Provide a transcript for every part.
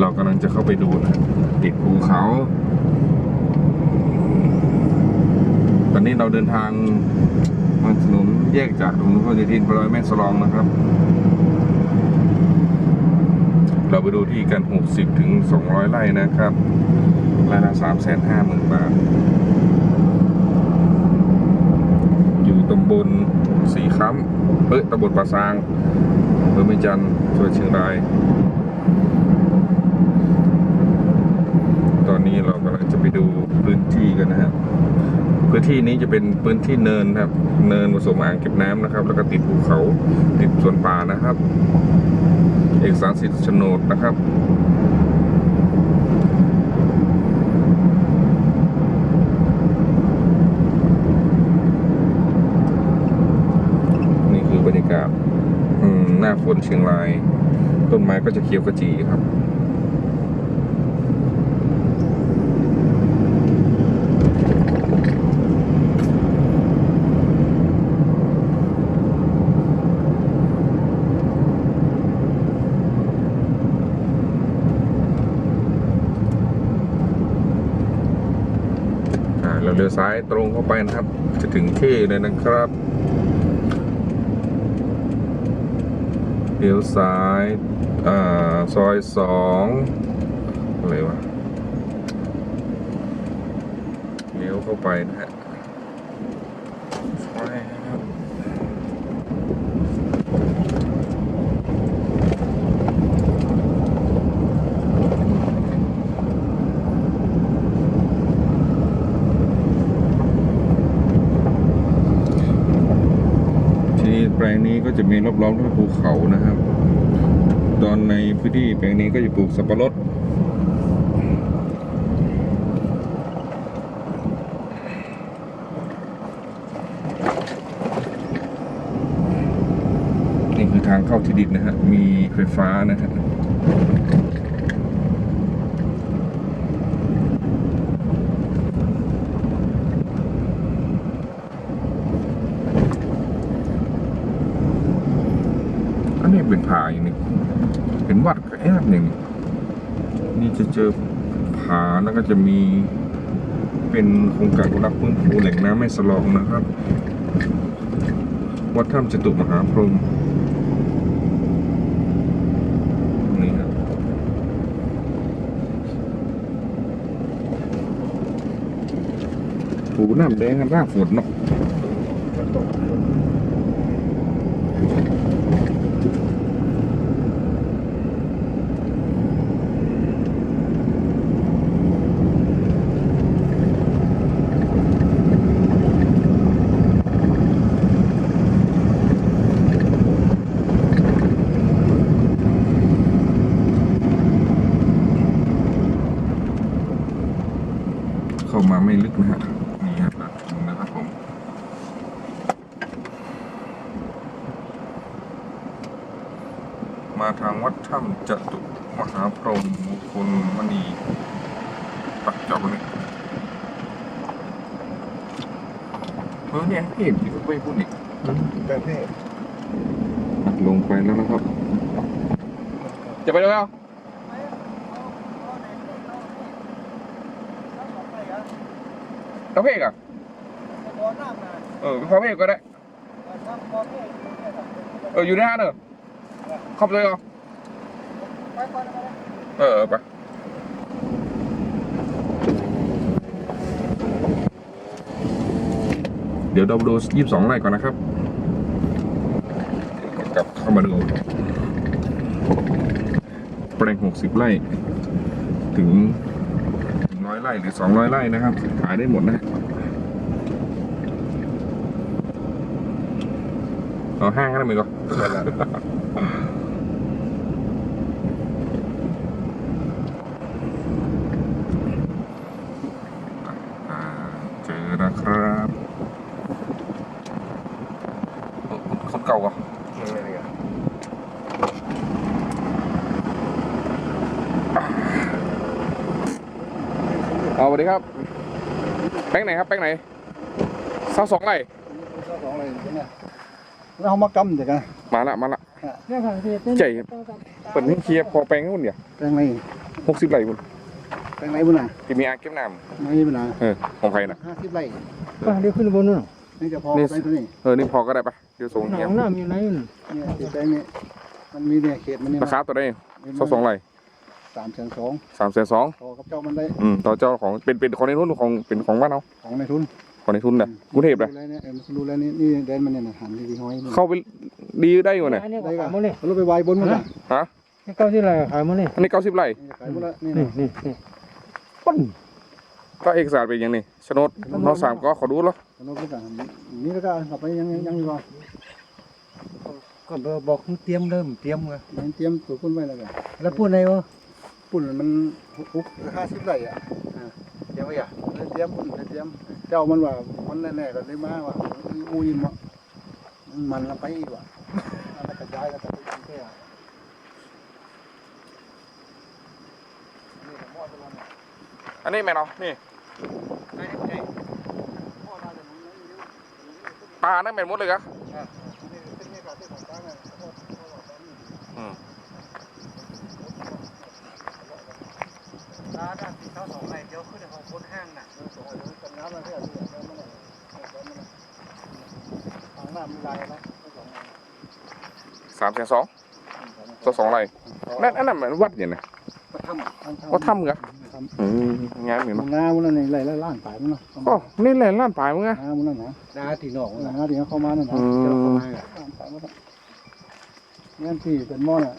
เรากำลังจะเข้าไปดูนะติดภูเขา ตอนนี้เราเดินทางมาถนนแยกจากถนนพหลโยธินไปร้อยแม่สลองนะครับ เราไปดูที่กัน 60 ถึง 200 ไร่นะครับไร่ละ350,000 บาท อยู่ตำบลสีค้ำเอ้ยตำบลป่าซางอำเภอเมจันทร์จังหวัดเชียงราย อนนี้เรากำลังจะไปดูพื้นที่กันนะฮะพื้นที่นี้จะเป็นพื้นที่เนินครับ เนินผสมอ่างเก็บน้ำนะครับ แล้วก็ติดภูเขาติดสวนป่านะครับ เอกสารสิทธิ์โฉนดนะครับนี่คือบรรยากาศหน้าฝนเชียงราย ต้นไม้ก็จะเขียวกระจีครับ สายวซ้ายตรงเข้าไปนะครับ จะถึงที่เลยนะครับเลี้ยวซ้ายอ่าซอยสองอะไรวะเลี้ยวเข้าไปนะฮะซอยครับที่แปลงนี้ก็ จะมีรอบๆด้วยภูเขานะครับ ตอนในพื้นที่แปลงนี้ก็จะปลูกสับปะรดนี่คือทางเข้าที่ดินนะฮะ มีไฟฟ้านะครับ เป็นผาอย่างนี้เป็นวัดก็แอบหนึ่งนี่จะเจอผาแล้วก็จะมีเป็นโครงการรักษ์พื้นฟูแหล่งน้ำแม่สลองนะครับ วัดถ้ำจตุมหาพรหมนี่ครับปูน้ำแดงกันรากฝนเนาะเข้ามาไม่ลึกนะฮะนี่ครับถึงนะครับผม มาทางวัดถ้ำจตุมหาพรหมมง คลมณีปักจอบเลยเออเนี่ยเห็นอยู่ไปพูดอีกประเภทลงไปแล้วนะครับ จะไปแล้วกระเพกอะเออเป็นกระเพกก็ได้ เอออยู่ในห้างเนอะเข้าไปเลยเหรอ เออไปเดี๋ยวเราดูยี่สิบสองไร่ก่อนนะครับเดี๋ยวกลับเข้ามาดูแปลงหกสิบไร่ ถึงร้อยไร่หรือสองร้อยไร่นะครับ ขายได้หมดนะเอาห้างกันได้ไหมก็ อ่าเจอนะครับเอ้าคนเก่าเหรอะ เอาสวัสดีครับ แป้ งไหนครับแป้งไหนเสาสองไร่สองอะไรเนี่ยแล้วเขามากำเดี๋ยวกันมาละมาละเนี่ยค่ะพี่ใจเปิดให้เคลียร์พอแป้งนู่นเดี๋ยวแปลงนี้หกสิบไร่บุญแปลงไหนบุญน่ะที่มีอ่างเก็บน้ไม่บุญน่ะำเออของใครน่ะห้าสิบไร่ป้าเดี๋ยวขึ้นบนนู่นนี่จะพอนี่ไปตัวนี้เออนี่พอก็ได้ปะเดี๋ยวส่งหนเงี้อยงน้ำอยู่ไหนน่ะเนี่ยติดแปลงนี้มันมีเนี่ยเขตมันนี่ราคาตัวได้สองสองไร่ สามแสนสองสามแสนสองพอกับเจ้ามันได้อืมต่อเจ้าของเป็นเป็นของในทุนของเป็นของบ้านเราของในทุนของในทุนน่ะกรุงเทพเลยดูแลเนี่ยเออมันดูแลนี่นี่เดินมันเนี่ยนะหันดีๆห้อยมันเข้าไปดีได้อยู่เนี่ยอันนี้ก็ได้ขายก่ะหมดเลยรถไปไวบนมันน่ะฮะนี่เก้าที่ไรขายหมดเลยอันนี้เก้าสิบไร่นี่ขายหมดแล้วนี่นี่นะนี่นี่ปั้นก็เอกสารเป็นอย่างนี้โฉนดน้องสามก็ขอดูแล้วรถก็กันนี่แล้วก็ขับไปยังยังยังอยู่ก่อนก็บอกเตรียมเริ่มเตรียมไงมันเตรียมตัวคุณไว้แล้วกันแล้วพูดอะไรวะ ปุ่นมันฮุกห้าสิบไร่อะอ่าเตรียมไว้อะเลยเตรียมปุ่นเลยเตรียม เจ้ามันว่ามันแน่ๆก็เลยมาว่าอูยินว่ามันละไปอีกว่ะแล้วก็ย้ายแล้วก็ไปกรุงเทพอะนี่ก็มอดไปแล้วเนี่ยอันนี้แม่เนาะนี่ไอ้ไอ้มอดมาจากมึงนี่ปลานั่นแม่นหมดเลยกะอะนี่เป็นนี่ก็ที่ของกลางอะมอดมอดแบบนี้ อืม ร้านที่เขาสองไรเดี๋ยวขึ้นของคนห้างน่ะเออสองอันนี้กันน้ำมาเพื่อที่จะมันเนี่ยเอาไว้มันเนี่ยทางน้ำมีลายนะสองอันสามแสนสองสองสองไร่นั่นอันนั้นมันวัดอย่างไรก็ทำว่าถ้ำกะทำอืมงานเหมือนมัเนาะนงามันนั่นนี่ไรแล้วล่างตายมันเนาะก็นี่แหละล้านปลายมึงอะงามันนั่นนะนาที่นอกงาที่เขาเข้ามานั่นนะอืเจ้าเข้ามมาล่างตายมันงั้นที่เป็นหม้อน่ะ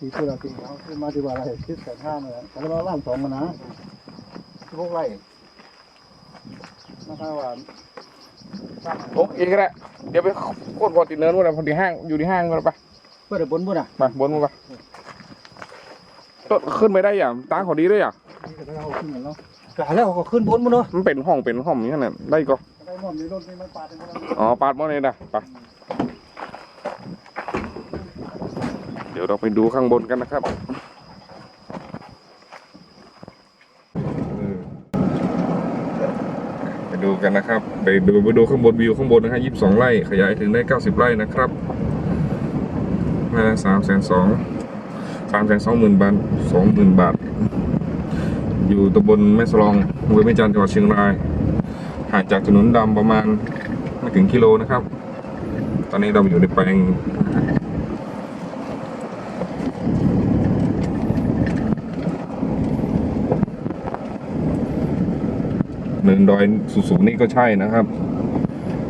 ที่ตัวเราที่เขาขึ้นมาที่ว่าอะไรคิดแสนห้าเนี่ยแต่เราล่างสองมันนะที่พวกไรนะครับว่าโอเคก็ได้เดี๋ยวไปโคตรพอติดเนินวันไหนพอดีห้างอยู่ที่ห้างกันไปเพื่อบนบนอะมาบนมาปะต้นขึ้นไปได้อย่างตาเขาดีด้วยอะนี่ก็เราขึ้นกันแล้วกะแล้วก็ขึ้นบนมั้งเนาะมันเป็นห้องเป็นห้องอย่างนั้นได้ก็ได้หม้อมีรถนี่มันปาดกันแล้วอ๋อปาดมอเลยนะไปเดี๋ยวเราไปดูข้างบนกันนะครับไปดูกันนะครับไปดูไปดูข้างบนวิวข้างบนนะฮะยี่สิบสองไร่ขยายถึงได้เก้าสิบไร่นะครับมาสามแสนสองสามแสนสองหมื่นบาทสองหมื่นบาท อยู่ตำบลแม่สลองอำเภอแม่จันทร์จังหวัดเชียงรายห่างจากถนนดำประมาณไม่ถึงกิโลนะครับ ตอนนี้เราอยู่ในแปลง เนินดอยสูงๆนี่ก็ใช่นะครับ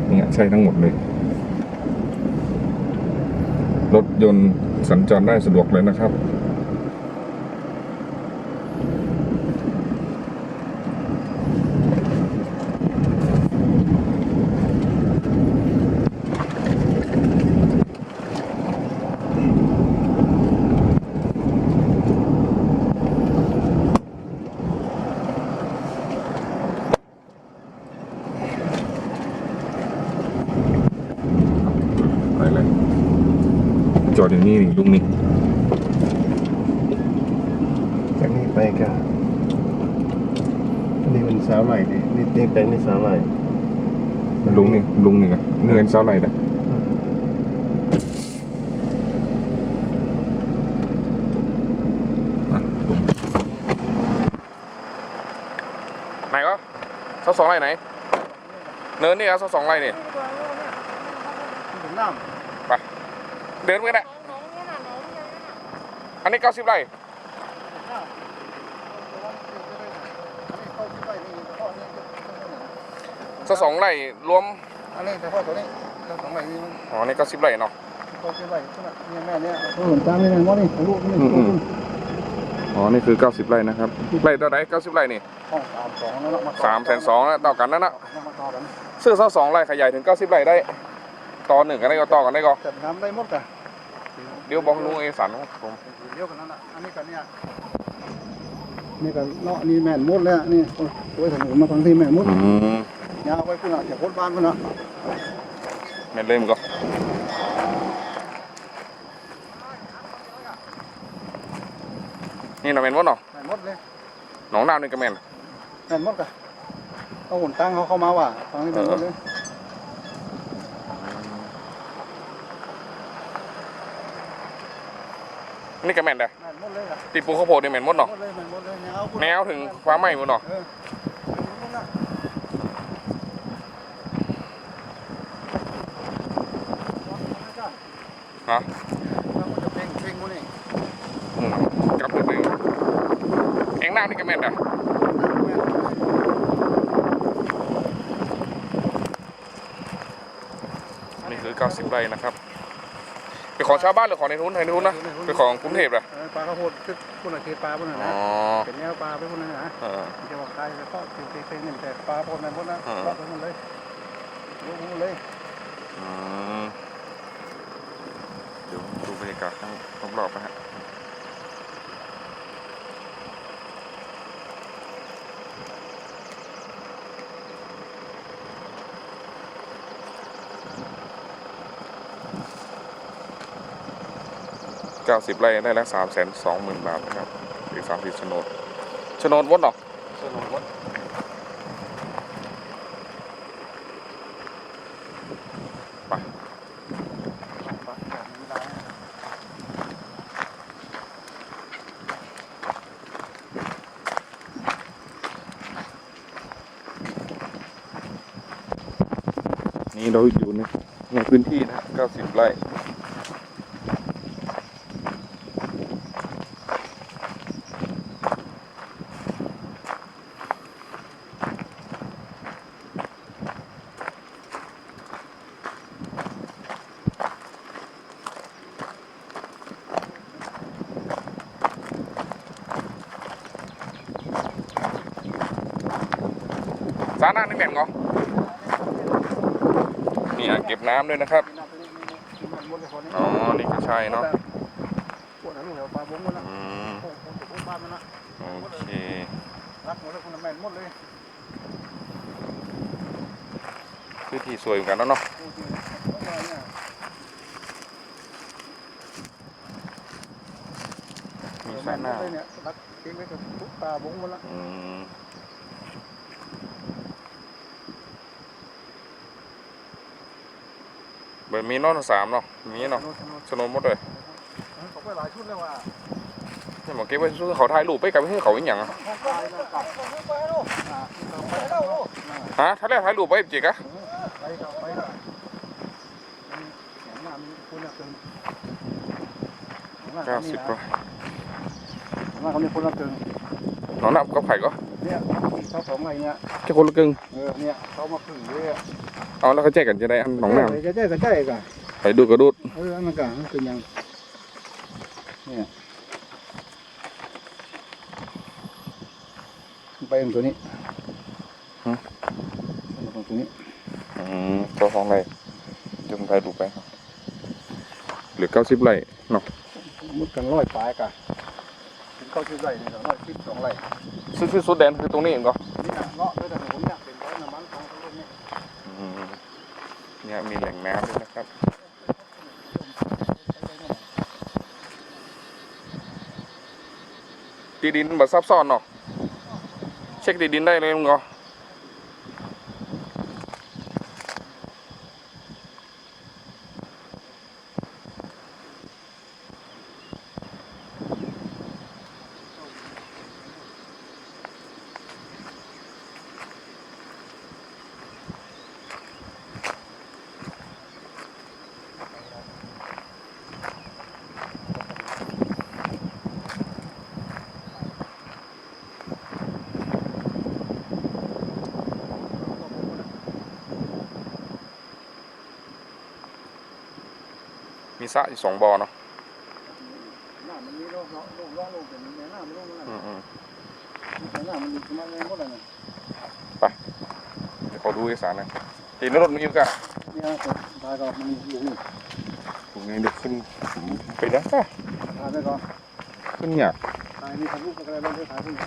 เนี่ยใช่ทั้งหมดเลย รถยนต์สัญจรได้สะดวกเลยนะครับ จอดอย่างนี้นี่ลุงนี่จากนี้ไปก็อันนี้มันสาวไหลดินี่นี่แปลงนี่สาวไหลลุงนี่ลุงนี่กันเงินเท่าไหร่นะอะลุงไหนก็เท่าสองไร่ไหน เนินนี่ครับเท่าสองไร่นี่ถึงน้ำ เดินไปกันได้ อันนี้เก้าสิบไร่เท่าสองไร่รวม อันนี้เฉพาะตัวนี้ตัวสองใบนี้มันอ๋อ นี่เก้าสิบไร่เนาะตัวที่ใบขนาดนี้แม่เนี่ยตัวเหมือนจานนี่แม่ว่านี่ลูกนี่อืมอ๋อ นี่คือเก้าสิบไร่นะครับ ไร่เท่าไหร่เก้าสิบไร่นี่ห้องสามสองแล้วสามแสนสองต่อกันนั่นนะมาต่อกันซื้อเท่าสองไร่ขยายถึงเก้าสิบไร่ได้ ต่อหนึ่งกันได้ก็ต่อกันได้ก็จัดทำได้หมดกันเดี๋ยวบอกลุงเอกสารของผม เดียวกันนั่นแหละอันนี้กันเนี่ยนี่กันเลาะนี่แม่นหมดแล้วนี่โอ้ยถนนมาฟังที่แม่นหมดอืมยาวไว้พุ่นอะจากโคตรบ้านพุ่นอะแม่นเล่มนก็นี่เราะแม่นหมดเนาะแม่นหมดเลยหนองน้ำนี่ก็แม่นแม่นหมดกันเอาหุ่นตั้งเขาเข้ามาว่ะฟังนี่แม่นหมดเลย นี่ก็แม่นเด้อแม่นหมดเลยอะติดปูข้าวโพดนี่แม่นหมดเนาะหมดเลยแม่นหมดแนวแนวถึงฟ้าใหม่หมดเนาะเออนู่นน่ะฮะแล้วมันจะเพ่งเพ่งกูนี่อืมกลับไปเลยเอ็งนั่งนี่ก็แม่นอะนี่คือ 90ไร่นะครับเป็น ของชาวบ้านหรือของในทุนในทุนนะเป็นของกรุงเทพเหรอเออปลากระโพดคือคนละเขตปลาพวกนั้นอ๋นะอเป็นแนวปลาไปพวกนั้นนะเออมันจะว่าใครแล้วก็เพ่งเพ่งเงินแต่ปลาพวกนั้นพวกนั้นอ่าเลาะไปหมดเลยรู้หมดเลยอืมเดี๋ยวดูบรรยากาศข้างรอบๆนะฮะ ก้าสิบไร่ได้แล้วสามแสนสองหมื่นบาทนะครับอีกสามสิบโฉนดโฉนดวดเหรอสนุกวัดไปปลาแบบนี้ได้นี่เราอยู่ในในพื้นที่นะเก้าสิบไร่ สาหน้านี่แม่นเหรอนี่อ่างเก็บน้ำด้วยนะครับนี่นะตัวนี้นี่นี่มันหมดเลยคนนี้อ๋อ นี่ก็ใช่เนาะพวกนั้นลูกแถวปลาบงหมดละอืมพวกพวกพวกบ้านมันละโอเครักหมดเลยคนละแม่นหมดเลยพื้นที่สวยเหมือนกันแล้วเนาะดูสิพวกเราเนี่ยมีสาหน้าเลยเนี่ยรักเก่งไว้กับทุกปลาบงหมดละ อืม เบิดมีเนอนสามเนาะ มีเนาะโน่นโน่นสนมหมดเลยเขาไปหลายชุดเลยว่ะนี่หมอเก็บไว้ซื้อเขาถ่ายรูปไปกับให้เขาอีกอย่างอะห้องตายนะกลับไปลูกอ่าเราไปแล้วลูกฮะถ้าแรกถ่ายรูปไปจิกอะไปกลับไปกลับหน้ามีคนละเกินเก้าสิบกว่าหน้าเขามีคนละเกินน้องนับกับไผ่ก็เนี่ยเขาสองอะไรเนี่ยแค่คนละกึ่งเออเนี่ยเขามาพึ่งเลยอะ เอาแล้วเขาแจกกันจะได้อันหนองน้จะได้ก็ได้กันำไปดูกระดูดเออมันก็มันเป็นยังเนี่ยไปตรงตัวนี้ตรงตัวนี้อืมตัวของไรจะผมถ่ายรูปไปครับเหลือเก้าสิบไร่เนาะมุดกันร้อยปลายกันถึงเข้าที่ไร่นี่ก็ร้อยสิบสองไร่สุดที่สุดแดนคือตรงนี้เองก็นี่นะเลาะด้วยแต่ผมอยากเป็นร้อยน้ำมันของตรงนี้ อืมเน้ำด้วยนะครับ ตีดินแบบซับซ้อนเนาะ เช็คตีดินได้เลยมึงเหรอ มีสระอยู่สองบ่อเนาะหน้ามันมีโรคโรคโรคโรคโรคเป็นแม่หน้ามันโรคนั่นอืน่ะมอืมแม่หน้ามันมีมันแรงหมดเลยเนี่ยเดี๋ยวขอดูเอกสารหน่อยตีนรถมีอยู่กะเนี่ยตายก็มันอยู่นี่ตรงนี้เดี๋ยวขึ้นไปได้ปะตายไปก่อนขึ้นเนี่ยากตายนี่ทำลูกอะไรบ้างที่ตายขึ้นก็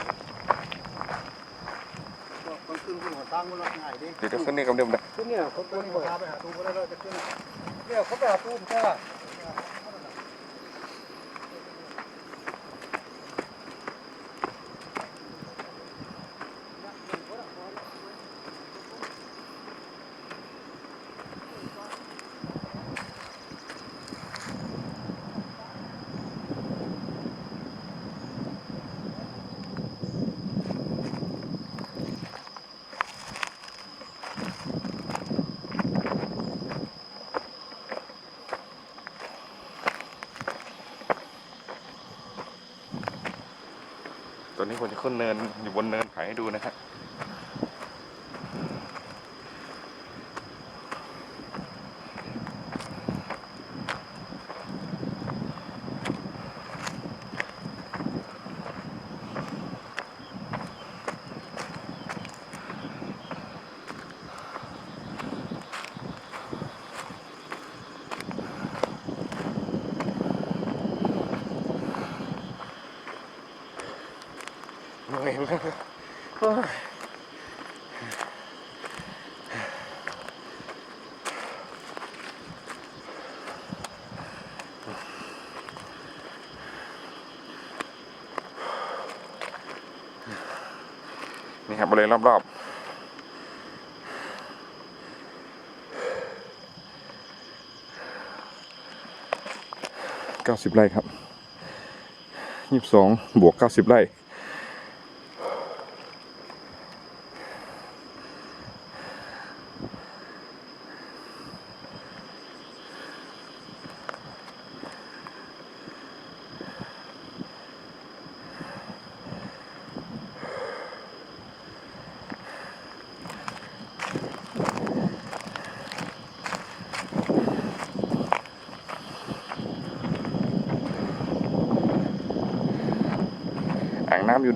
ต้องขึ้นขึ้นหัวตั้งมันละง่ายดิเดี๋ยวจะขึ้นนี่กับเดิมนะขึ้นเนี่ยเขาตัวนี้พาไปหาตูก็ได้เลยจะขึ้นเนี่ยเขาไปหาตูแค่ นี้ผมจะขึ้นเนินอยู่บนเนินถ่ายให้ดูนะครั นี่ครับบริเวณรอบๆเก้าสิบไร่ครับยี่สิบสองบวกเก้าสิบไร่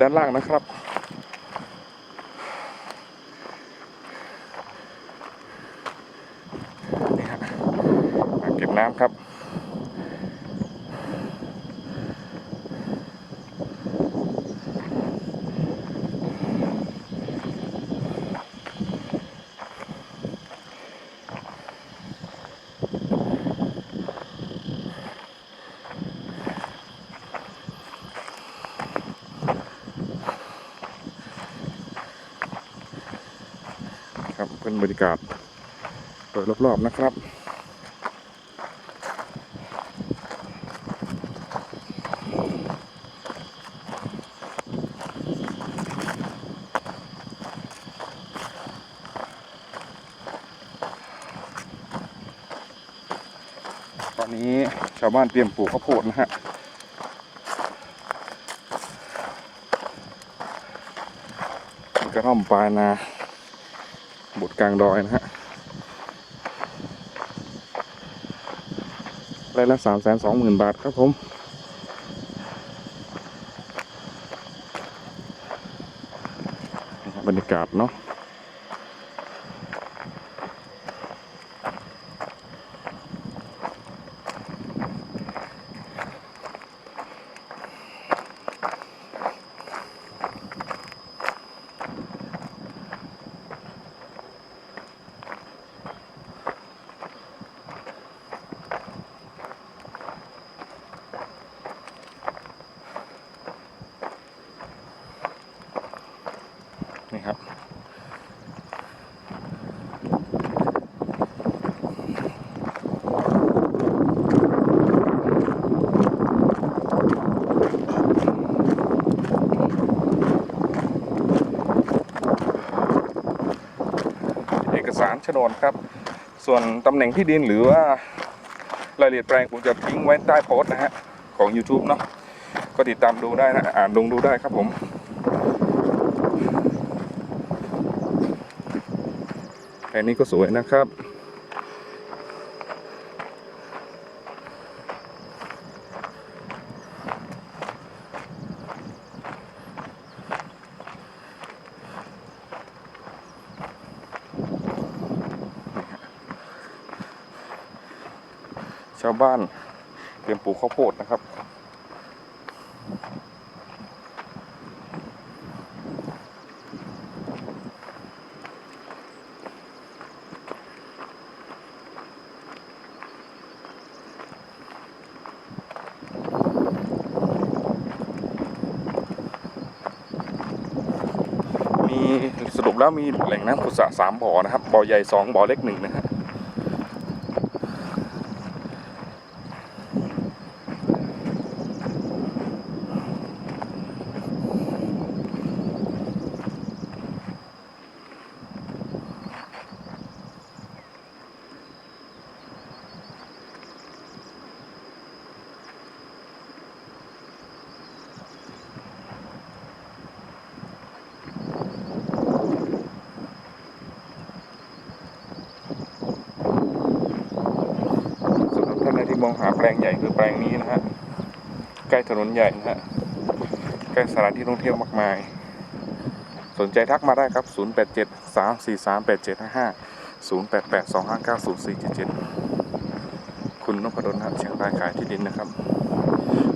ด้านล่างนะครับ นี่ฮะอ่างเก็บน้ำครับ ครับ เป็นบรรยากาศโดยรอบๆนะครับตอนนี้ชาวบ้านเตรียมปลูกข้าวโพดนะฮะกระท่อมปลายนา บดกลางดอยนะฮะรายละสามแสนสองหมื่นบาทครับผมบรรยากาศเนาะ ครับ เอกสารโฉนดครับ ส่วนตำแหน่งที่ดินหรือว่ารายละเอียดแปลงผมจะทิ้งไว้ใต้โพสต์นะฮะ ของ YouTube เนาะก็ติดตามดูได้นะ อ่านลงดูได้ครับผม แค่นี้ก็สวยนะครับชาวบ้านเตรียมปลูกข้าวโพดนะครับ มี สรุปแล้วมีแหล่งน้ำขุดสระสามบ่อนะครับบ่อใหญ่สองบ่อเล็กหนึ่งนะฮะ น องหาแปลงใหญ่คือแปลงนี้นะฮะ ใกล้ถนนใหญ่นะฮะใกล้สถานที่ท่องเที่ยวมากมาย สนใจทักมาได้ครับ 087 343 8755 088 259 0477 คุณนพดลครับเชียงรายขายที่ดินนะครับ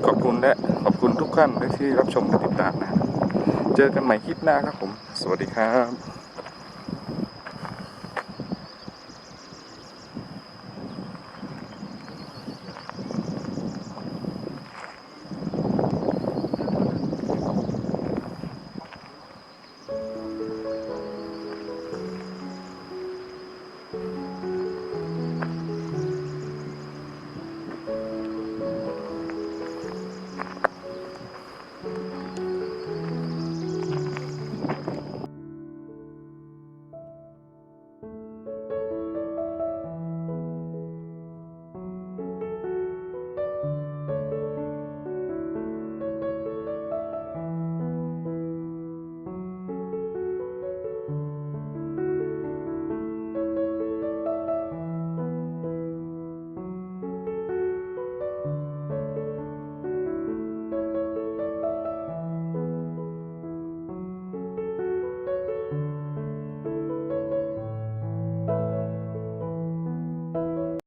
ขอบคุณและขอบคุณทุกท่านที่รับชมและติดตามนะ เจอกันใหม่คลิปหน้าครับผม สวัสดีครับ